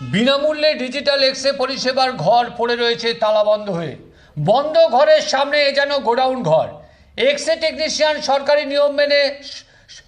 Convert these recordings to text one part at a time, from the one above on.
বিনামূল্যে digital x-ray পরিষেবার ঘর পড়ে রয়েছে তালাবন্ধ হয়ে। বন্ধ ঘরের সামনে এ যেন গোডাউন ঘর। এক্সরে টেকনিশিয়ান সরকারি নিয়ম মেনে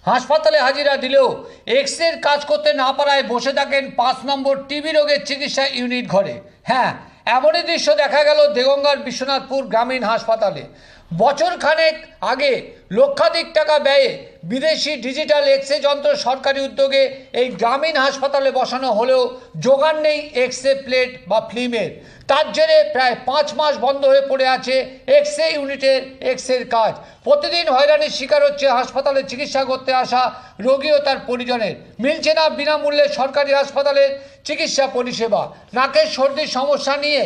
হাসপাতালে হাজিরা দিলেও এক্সরের কাজ করতে না পারায় বসে থাকেন পাঁচ নম্বর টিবি রোগের চিকিৎসা ইউনিট ঘরে। হ্যাঁ এমনই দৃশ্য দেখা গেল দেগঙ্গার বিশ্বনাথপুর গ্রামীণ হাসপাতালে। বছর খানেক আগে লক্ষাধিক টাকা ব্যয়ে বিদেশি ডিজিটাল এক্সে যন্ত্র সরকারি উদ্যোগে এই গ্রামীণ হাসপাতালে বসানো হলেও যোগান নেই এক্সে প্লেট বা ফিল্মের। তার জেরে প্রায় পাঁচ মাস বন্ধ হয়ে পড়ে আছে এক্সরে ইউনিটের এক্সরের কাজ। প্রতিদিন হয়রানির শিকার হচ্ছে হাসপাতালে চিকিৎসা করতে আসা রোগী ও তার পরিজনের। মিলছে না বিনামূল্যে সরকারি হাসপাতালের চিকিৎসা পরিষেবা। নাকের সর্দির সমস্যা নিয়ে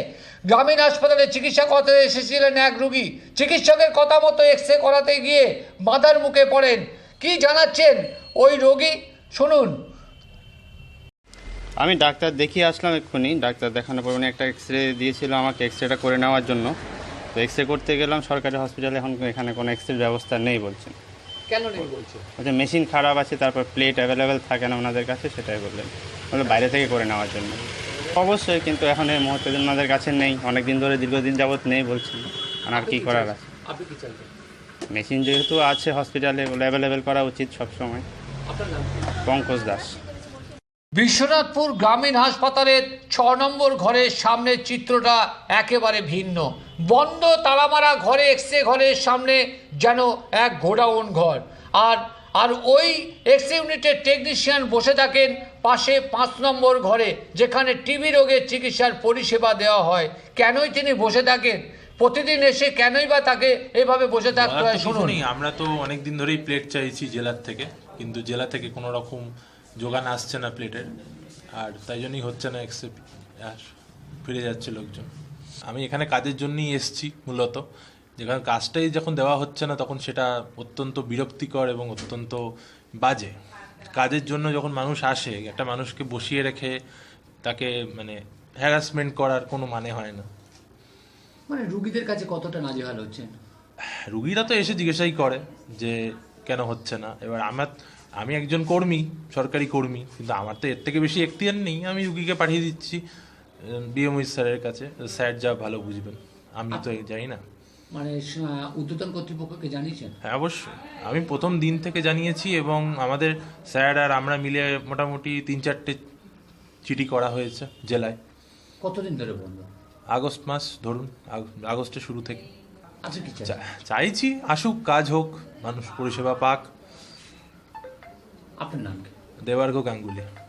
গ্রামীণ হাসপাতালে চিকিৎসা করতে এসেছিলেন এক রুগী। চিকিৎসকের কথা মতো এক্সরে করাতে গিয়ে বাধার মুখে পড়েন। কি জানাচ্ছেন ওই রোগী? শুনুন। আমি ডাক্তার দেখিয়ে আসলাম এক্ষুনি ডাক্তার দেখানোর পর উনি একটা এক্স রে দিয়েছিল আমাকে এক্স রেটা করে নেওয়ার জন্য। তো এক্স রে করতে গেলাম সরকারি হসপিটালে এখন এখানে কোনো এক্স রে ব্যবস্থা নেই বলছেন কেন নেই বলছে? বলছে মেশিন খারাপ আছে তারপর প্লেট অ্যাভেলেবেল থাকে না ওনাদের কাছে সেটাই বললেন। বলে বাইরে থেকে করে নেওয়ার জন্য। অবশ্যই কিন্তু এখন এই মুহূর্তে ওনাদের কাছে নেই অনেক দিন ধরে দীর্ঘদিন যাবৎ নেই বলছেন আর আর কি করার আছে? আপনি কি চাইছেন? মেশিন যেহেতু আছে হসপিটালে অ্যাভেলেবেল করা উচিত সবসময়। পঙ্কজ দাস। বিশ্বনাথপুর গ্রামীণ হাসপাতালের ছ নম্বর ঘরের সামনের চিত্রটা একেবারে ভিন্ন। বন্ধ তালামারা ঘরে এক্সরে ঘরের সামনে যেন এক গোডাউন ঘর। আর আর ওই এক্সরে ইউনিটের টেকনিশিয়ান বসে থাকেন পাশে পাঁচ নম্বর ঘরে যেখানে টিবি রোগের চিকিৎসার পরিষেবা দেওয়া হয়। কেনই তিনি বসে থাকেন? প্রতিদিন এসে কেনই বা তাকে এভাবে বসে থাকতে হয় শুনুন। আমরা তো অনেকদিন ধরেই প্লেট চাইছি জেলার থেকে কিন্তু জেলা থেকে কোনো রকম যোগান আসছে না প্লেটের আর তাই জন্যই হচ্ছে না অ্যাকসেপ্ট আর ফিরে যাচ্ছে লোকজন। আমি এখানে কাজের জন্যই এসছি মূলত। যেখানে কাজটাই যখন দেওয়া হচ্ছে না তখন সেটা অত্যন্ত বিরক্তিকর এবং অত্যন্ত বাজে। কাজের জন্য যখন মানুষ আসে একটা মানুষকে বসিয়ে রেখে তাকে মানে হ্যারাসমেন্ট করার কোনো মানে হয় না। মানে রুগীদের কাছে কতটা নাজেহাল হচ্ছে রুগীরা তো এসে জিজ্ঞাসাই করে যে কেন হচ্ছে না। এবার আমার আমি একজন কর্মী সরকারি কর্মী কিন্তু আমার তো এর থেকে বেশি এখতিয়ার নেই। আমি রুগীকে পাঠিয়ে দিচ্ছি ডিএমই স্যারের কাছে। স্যার যা ভালো বুঝবেন আমি তো জানি না। মানে উদ্যোতন কর্তৃপক্ষকে জানিয়েছেন? হ্যাঁ অবশ্যই। আমি প্রথম দিন থেকে জানিয়েছি এবং আমাদের স্যার আর আমরা মিলে মোটামুটি তিন চারটে চিঠি করা হয়েছে জেলায়। কতদিন ধরে বন্ধ? আগস্ট মাস ধরুন আগস্টের শুরু থেকে। আচ্ছা কি চাইছি আসুক কাজ হোক মানুষ পরিষেবা পাক। De Bargo Gangulia.